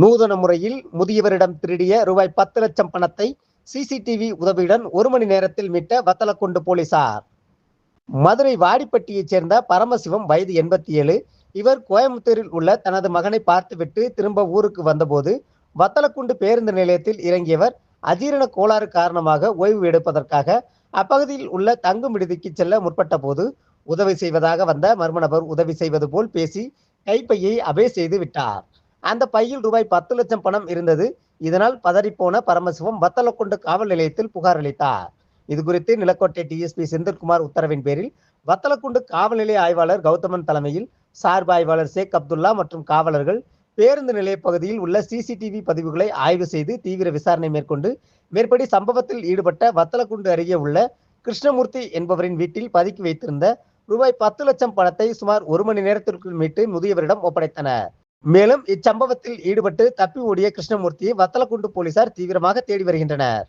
நூதன முறையில் முதியவரிடம் திருடிய ரூபாய் பத்து லட்சம் பணத்தை சிசிடிவி உதவியுடன் ஒரு மணி நேரத்தில் மீட்ட வத்தலக்குண்டு போலீசார். மதுரை வாடிப்பட்டியைச் சேர்ந்த பரமசிவம் வயது எண்பத்தி ஏழு இவர் கோயம்புத்தூரில் உள்ள தனது மகனை பார்த்துவிட்டு திரும்ப ஊருக்கு வந்தபோது வத்தலக்குண்டு பேருந்து நிலையத்தில் இறங்கியவர் அஜீரண கோளாறு காரணமாக ஓய்வு எடுப்பதற்காக அப்பகுதியில் உள்ள தங்கும் விடுதிக்கு செல்ல முற்பட்ட போது உதவி செய்வதாக வந்த மர்ம நபர் உதவி செய்வது போல் பேசி கைப்பையை அபே செய்து விட்டார். அந்த பையில் ரூபாய் பத்து லட்சம் பணம் இருந்தது. இதனால் பதறிப்போன பரமசிவம் வத்தலக்குண்டு காவல் நிலையத்தில் புகார் அளித்தார். இது குறித்து நிலக்கோட்டை டிஎஸ்பி செந்தில்குமார் உத்தரவின் பேரில் வத்தலக்குண்டு காவல் நிலைய ஆய்வாளர் கௌதமன் தலைமையில் சார்பு ஆய்வாளர் ஷேக் அப்துல்லா மற்றும் காவலர்கள் பேருந்து நிலைய பகுதியில் உள்ள சிசிடிவி பதிவுகளை ஆய்வு செய்து தீவிர விசாரணை மேற்கொண்டு மேற்படி சம்பவத்தில் ஈடுபட்ட வத்தலக்குண்டு அருகே உள்ள கிருஷ்ணமூர்த்தி என்பவரின் வீட்டில் பதுக்கி வைத்திருந்த ரூபாய் பத்து லட்சம் பணத்தை சுமார் ஒரு மணி நேரத்திற்குள் மீட்டு முதியவரிடம் ஒப்படைத்தனர். மேலும் இச்சம்பவத்தில் ஈடுபட்டு தப்பி ஓடிய கிருஷ்ணமூர்த்தியை வத்தலக்குண்டு போலீசார் தீவிரமாக தேடி வருகின்றனர்.